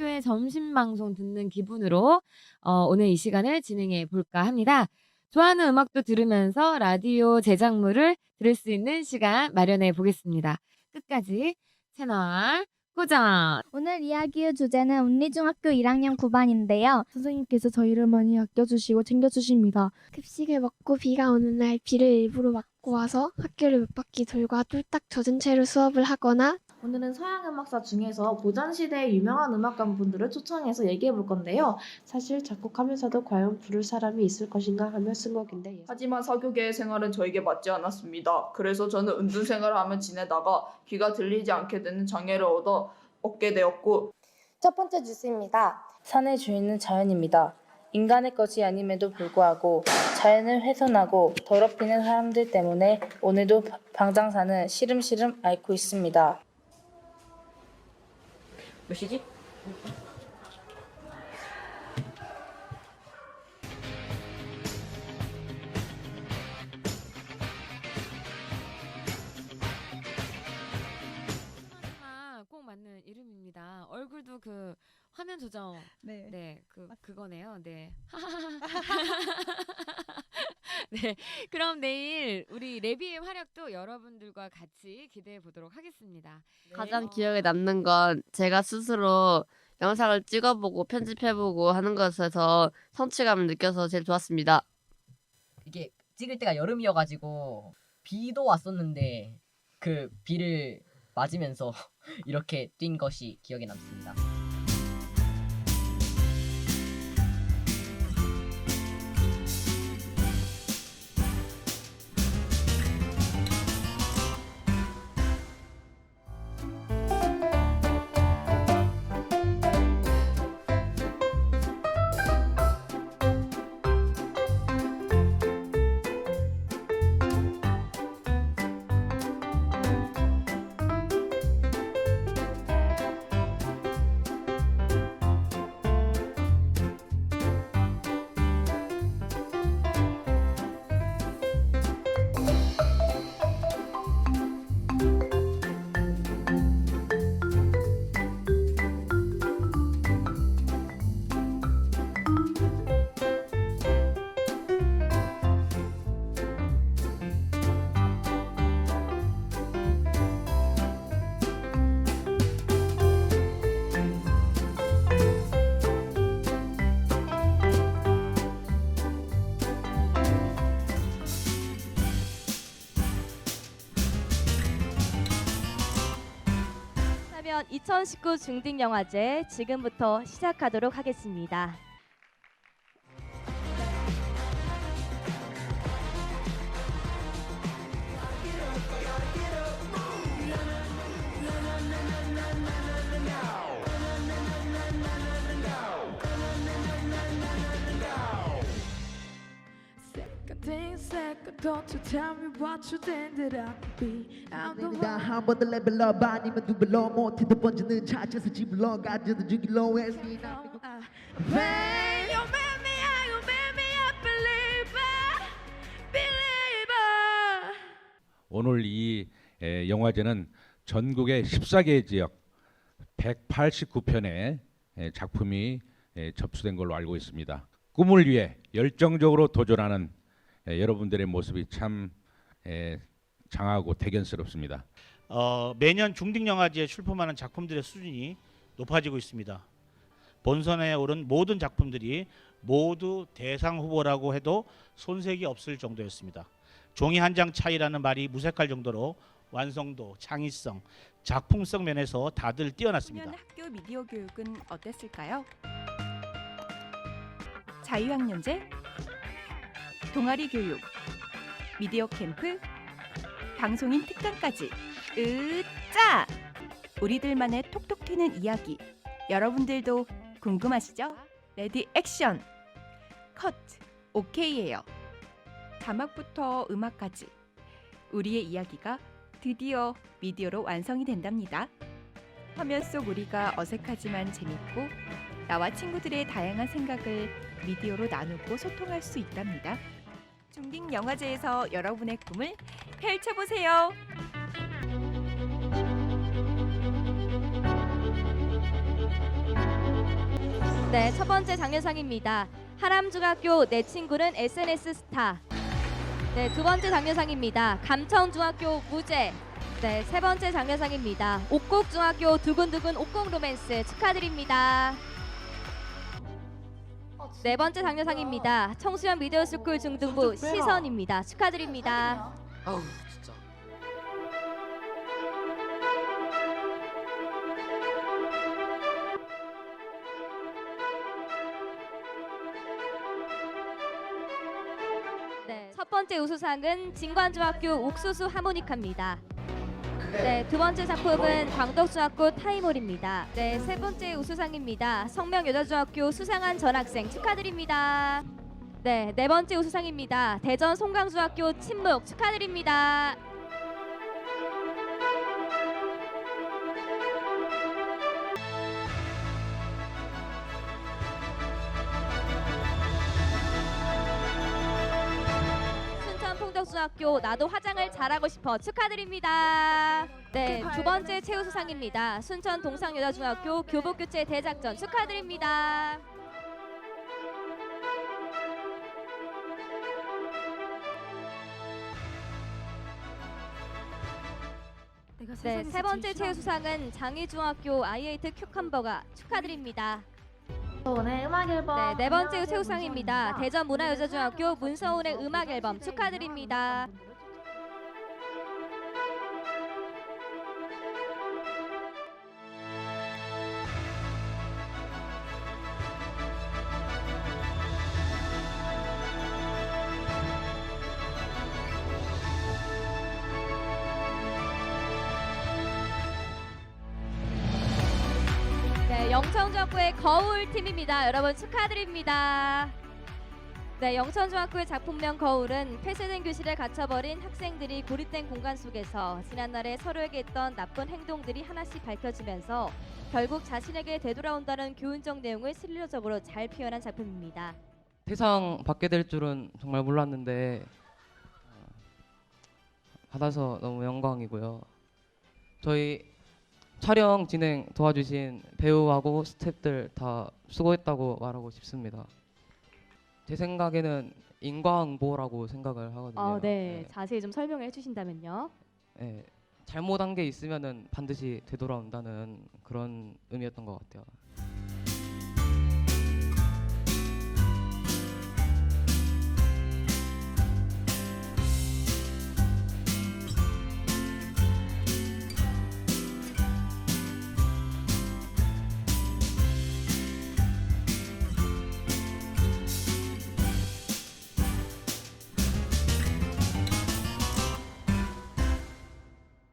학교의 점심 방송 듣는 기분으로 어, 오늘 이 시간을 진행해 볼까 합니다. 좋아하는 음악도 들으면서 라디오 제작물을 들을 수 있는 시간 마련해 보겠습니다. 끝까지 채널 고정. 오늘 이야기의 주제는 운리중학교 1학년 9반인데요. 선생님께서 저희를 많이 아껴주시고 챙겨주십니다. 급식을 먹고 비가 오는 날 비를 일부러 맞고 와서 학교를 몇 바퀴 돌고 뚝딱 젖은 채로 수업을 하거나 오늘은 서양 음악사 중에서 고전 시대의 유명한 음악가 분들을 초청해서 얘기해 볼 건데요. 사실 작곡하면서도 과연 부를 사람이 있을 것인가 하며 쓴 곡인데 예. 하지만 사교계의 생활은 저에게 맞지 않았습니다. 그래서 저는 은둔 생활을 하며 지내다가 귀가 들리지 않게 되는 장애를 얻어 얻게 되었고 첫 번째 뉴스입니다. 산의 주인은 자연입니다. 인간의 것이 아님에도 불구하고 자연을 훼손하고 더럽히는 사람들 때문에 오늘도 바- 방장산은 시름시름 앓고 있습니다. 몇 시지? 하나 꼭 맞는 이름입니다. 얼굴도 그 화면 조정. 네. 네, 그 그거네요. 네. 네. 그럼 내일 우리 레비의 활약도 여러분들과 같이 기대해 보도록 하겠습니다. 가장 어, 기억에 남는 건 제가 스스로 영상을 찍어보고 편집해보고 하는 것에서 성취감을 느껴서 제일 좋았습니다. 이게 찍을 때가 여름이어가지고 비도 왔었는데 그 비를 맞으면서 이렇게 뛴 것이 기억에 남습니다. 그러면 2019 중딩영화제 지금부터 시작하도록 하겠습니다. 다 한번 더 레벨 업 아니면 두블러 못해도 번지는 차차서 집을러 가져도 주길로 했으나 오늘 이 에, 영화제는 전국의 14개 지역 189편의 작품이 에, 접수된 걸로 알고 있습니다. 꿈을 위해 열정적으로 도전하는 에, 여러분들의 모습이 참 에, 장하고 대견스럽습니다. 어, 매년 중딩영화제에 출품하는 작품들의 수준이 높아지고 있습니다. 본선에 오른 모든 작품들이 모두 대상 후보라고 해도 손색이 없을 정도였습니다. 종이 한 장 차이라는 말이 무색할 정도로 완성도, 창의성, 작품성 면에서 다들 뛰어났습니다. 학교 미디어 교육은 어땠을까요? 자유학년제, 동아리 교육, 미디어 캠프, 방송인 특강까지 으짜! 우리들만의 톡톡 튀는 이야기 여러분들도 궁금하시죠? 레디 액션! 컷! 오케이예요. 자막부터 음악까지 우리의 이야기가 드디어 미디어로 완성이 된답니다. 화면 속 우리가 어색하지만 재밌고 나와 친구들의 다양한 생각을 미디어로 나누고 소통할 수 있답니다. 중딩 영화제에서 여러분의 꿈을 펼쳐보세요. 네, 첫 번째 장려상입니다. 하람중학교 내 친구는 SNS 스타. 네, 두 번째 장려상입니다. 감천중학교 무죄. 네, 세 번째 장려상입니다. 옥곡중학교 두근두근 옥곡 로맨스 축하드립니다. 네 번째 장려상입니다. 청소년 미디어스쿨 중등부 시선입니다. 축하드립니다. 아우 진짜. 네, 첫 번째 우수상은 진관중학교 옥수수 하모니카입니다. 네, 두 번째 작품은 광덕중학교 타이몰입니다. 네, 세 번째 우수상입니다. 성명여자중학교 수상한 전학생 축하드립니다. 네, 네 번째 우수상입니다. 대전 송강중학교 침묵 축하드립니다. 풍덕중학교 나도 화장을 잘하고 싶어 축하드립니다. 네, 두 번째 최우수상입니다. 순천 동상여자중학교 교복교체 대작전 축하드립니다. 네, 세 번째 최우수상은 장희중학교 아이에이트 큐컴버가 축하드립니다. 문서원의 음악 앨범. 네, 네 번째 안녕하세요, 최우상입니다. 문서원입니다. 대전 문화여자중학교 문서훈의 음악 앨범 축하드립니다. 네, 영천중학교의 거울 팀입니다. 여러분 축하드립니다. 네, 영천중학교의 작품명 거울은 폐쇄된 교실에 갇혀버린 학생들이 고립된 공간 속에서 지난날에 서로에게 했던 나쁜 행동들이 하나씩 밝혀지면서 결국 자신에게 되돌아온다는 교훈적 내용을 스릴러적으로 잘 표현한 작품입니다. 대상 받게 될 줄은 정말 몰랐는데 어, 받아서 너무 영광이고요. 저희 촬영 진행 도와주신 배우하고 스태프들 다 수고했다고 말하고 싶습니다. 제 생각에는 인과응보라고 생각을 하거든요. 아, 네. 자세히 좀 설명을 해주신다면요. 예, 잘못한 게 있으면은 반드시 되돌아온다는 그런 의미였던 것 같아요.